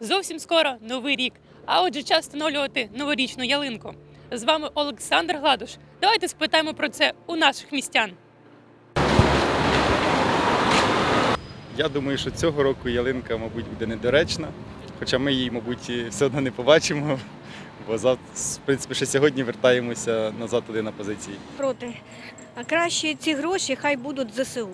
Зовсім скоро новий рік. А отже, час встановлювати новорічну ялинку. З вами Олександр Гладуш. Давайте спитаємо про це у наших містян. Я думаю, що цього року ялинка, мабуть, буде недоречна, хоча ми її, мабуть, все одно не побачимо, бо зав... в принципі, ще сьогодні вертаємося назад туди на позиції. проти. А краще ці гроші хай будуть ЗСУ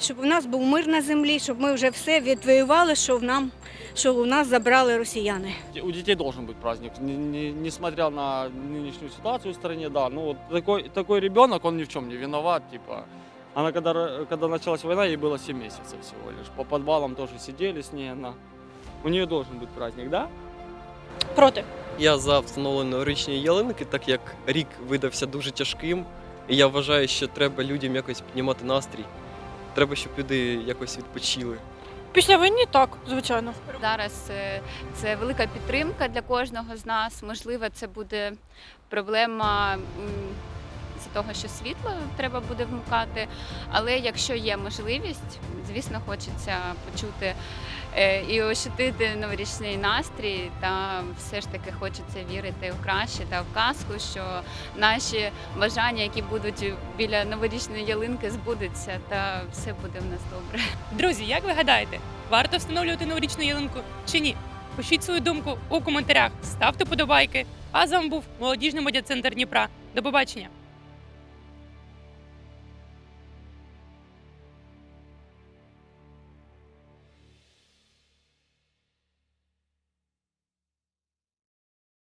Щоб у нас був мир на землі, щоб ми вже все відвоювали, що в нам, що у нас забрали росіяни. У детей должен быть праздник, не- не- несмотря на нынешнюю ситуацию в стране, да. Ну вот такой, такой ребенок, он ни в чем не виноват, типа. Она когда, р- когда началась война, ей было 7 месяцев всего лишь. По подвалам тоже сидели с ней, она. У нее должен быть праздник, да? Проти. Я за встановлення новорічної ялинки, так як рік видався дуже тяжким. І я вважаю, що треба людям якось піднімати настрій. Треба, щоб люди якось відпочили. Після війни так, звичайно. Зараз е, це велика підтримка для кожного з нас. Можливо, це буде проблема м, з того, що світло треба буде вмикати. Але якщо є можливість, звісно, хочеться почути е, і ощутити новорічний настрій. Та все ж таки хочеться вірити в краще та в казку, що наші бажання, які будуть біля новорічної ялинки, збудуться, та все буде в нас добре. Друзі, як ви гадаєте, варто встановлювати новорічну ялинку чи ні? Пишіть свою думку у коментарях, ставте подобайки. А з вами був молодіжний медіа центр Дніпра. До побачення!